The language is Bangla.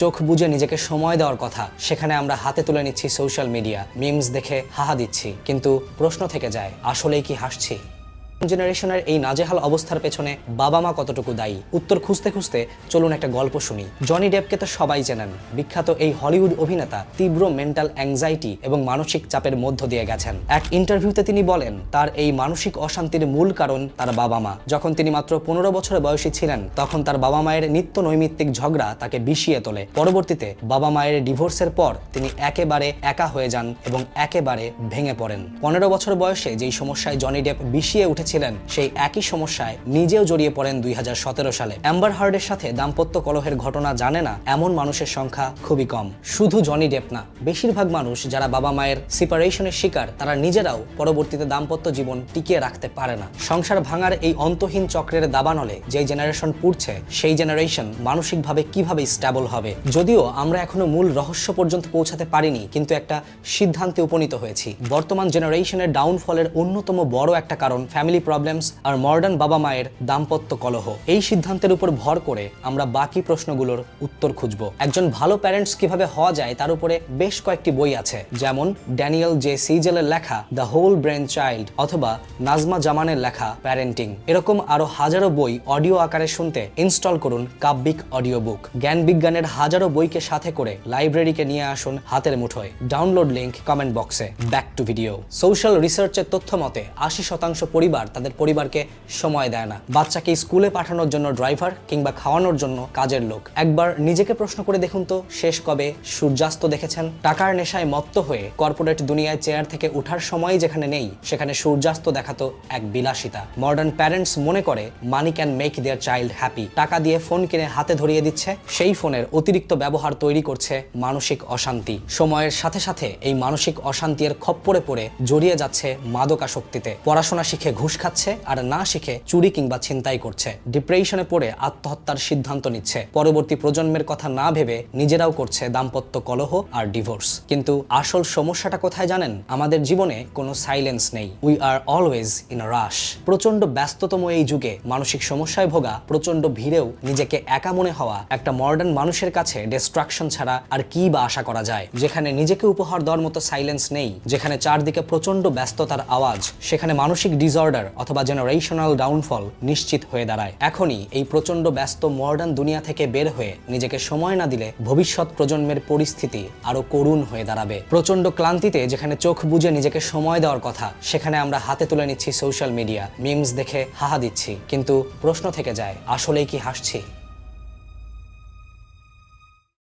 চোখ বুঝে নিজেকে সময় দেওয়ার কথা, সেখানে আমরা হাতে তুলে নিচ্ছি সোশ্যাল মিডিয়া মিমস দেখে হাহা দিচ্ছি। কিন্তু প্রশ্ন থেকে যায়, আসলেই কি হাসছি? জেনারেশনের এই নাজেহাল অবস্থার পেছনে বাবা মা কতটুকু দায়ী? উত্তর খুঁজতে খুঁজতে চলুন একটা গল্প শুনি। জনি ডেপকে তো সবাই চেনেন। বিখ্যাত এই হলিউড অভিনেতা তীব্র মেন্টাল অ্যাংজাইটি এবং মানসিক চাপের মধ্য দিয়ে গেছেন। এক ইন্টারভিউতে তিনি বলেন, তার এই মানসিক অশান্তির মূল কারণ তার বাবা মা। যখন তিনি মাত্র পনেরো বছর বয়সী ছিলেন, তখন তার বাবা মায়ের নিত্য নৈমিত্তিক ঝগড়া তাকে বিষিয়ে তোলে। পরবর্তীতে বাবা মায়ের ডিভোর্সের পর তিনি একেবারে একা হয়ে যান এবং একেবারে ভেঙে পড়েন। পনেরো বছর বয়সে যেই সমস্যায় জনি ডেপ বিষিয়ে উঠেছিলেন সেই একই সমস্যায় নিজেও জড়িয়ে পড়েন দুই হাজার সতেরো সালে। অ্যাম্বার হার্ডের সাথে দাম্পত্য কলহের ঘটনা জানে না, এমন মানুষের সংখ্যা খুবই কম। শুধু জনি ডেপ না, বেশিরভাগ মানুষ যারা বাবা মায়ের সিপারেশনের শিকার, তারা নিজেরাও পরবর্তীতে দাম্পত্য জীবন টিকিয়ে রাখতে পারে না। সংসার ভাঙার এই অন্তহীন চক্রের দাবানলে যে জেনারেশন পুড়ছে, সেই জেনারেশন মানসিকভাবে কীভাবে স্ট্যাবল হবে? যদিও আমরা এখনও মূল রহস্য পর্যন্ত পৌঁছাতে পারিনি, কিন্তু একটা সিদ্ধান্তে উপনীত হয়েছি। বর্তমান জেনারেশনের ডাউনফলের অন্যতম বড় একটা কারণ ফ্যামিলি প্রবলেমস আর মডার্ন বাবা মায়ের দাম্পত্য কলহ। এই সিদ্ধান্তের উপর ভর করে আমরা বাকি প্রশ্নগুলোর উত্তর খুঁজব। একজন ভালো প্যারেন্টস কীভাবে হওয়া যায় তার উপরে বেশ কয়েকটি বই আছে, যেমন ড্যানিয়েল জে সিজেলের লেখা দ্য হোল ব্রেন চাইল্ড অথবা নাজমা জামানের লেখা প্যারেন্টিং। এরকম আরও হাজারো বই অডিও আকারে শুনতে ইনস্টল করুন কাব্যিক অডিও বুক জ্ঞান বিজ্ঞানের হাজারো বইকে সাথে করে লাইব্রেরিকে নিয়ে আসুন হাতের মুঠোয়। ডাউনলোড লিংক কমেন্ট বক্সে। Back to video. সোশ্যাল রিসার্চের তথ্য মতে আশি শতাংশ পরিবার তাদের পরিবারকে সময় দেয় না। বাচ্চাকে স্কুলে পাঠানোর জন্য ড্রাইভার কিংবা খাওয়ানোর জন্য কাজের লোক। একবার নিজেকে প্রশ্ন করে দেখুন তো, শেষ কবে সূর্যাস্ত দেখেছেন? টাকার নেশায় মত্ত হয়ে কর্পোরেট দুনিয়ায় চেয়ার থেকে উঠার সময় যেখানে নেই, সেখানে সূর্যাস্ত দেখাতো এক বিলাসিতা। মডার্ন প্যারেন্টস মনে করে money can make their child happy. টাকা দিয়ে ফোন কিনে হাতে ধরিয়ে দিচ্ছে। সেই ফোনের অতিরিক্ত ব্যবহার তৈরি করছে মানসিক অশান্তি। সময়ের সাথে সাথে এই মানসিক অশান্তির খপ্পরে পড়ে জড়িয়ে যাচ্ছে মাদকাসক্তিতে। পড়াশোনা শিখে ঘুষ খাচ্ছে আর না শিখে চুরি কিংবা ছিনতাই করছে। ডিপ্রেশনে পড়ে আত্মহত্যার সিদ্ধান্ত নিচ্ছে। পরবর্তী প্রজন্মের কথা না ভেবে নিজেরাও করছে দাম্পত্য কলহ আর ডিভোর্স কিন্তু আসল সমস্যাটা কোথায় জানেন? আমাদের জীবনে কোনো সাইলেন্স নেই। We are always in rush প্রচণ্ড ব্যস্ততম এই যুগে মানসিক সমস্যায় ভোগা প্রচণ্ড ভিড়েও নিজেকে একা মনে হওয়া, একটা মডার্ন মানুষের কাছে ডিস্ট্রাকশন ছাড়া আর কি বা আশা করা যায়? যেখানে নিজেকে উপহার দেওয়ার মতো সাইলেন্স নেই, যেখানে চারদিকে প্রচণ্ড ব্যস্ততার আওয়াজ, সেখানে মানসিক ডিসঅর্ডার অথবা জেনারেশনাল ডাউনফল নিশ্চিত হয়ে দাঁড়ায়। এখনই এই প্রচণ্ড ব্যস্ত মডার্ন দুনিয়া থেকে বের হয়ে নিজেকে সময় না দিলে ভবিষ্যৎ প্রজন্মের পরিস্থিতি আরও করুণ হয়ে দাঁড়াবে। প্রচণ্ড ক্লান্তিতে যেখানে চোখ বুঝে নিজেকে সময় দেওয়ার কথা, সেখানে আমরা হাতে তুলে নিচ্ছি সোশ্যাল মিডিয়া মিমস দেখে হাহা দিচ্ছি। কিন্তু প্রশ্ন থেকে যায়, আসলেই কি হাসছি?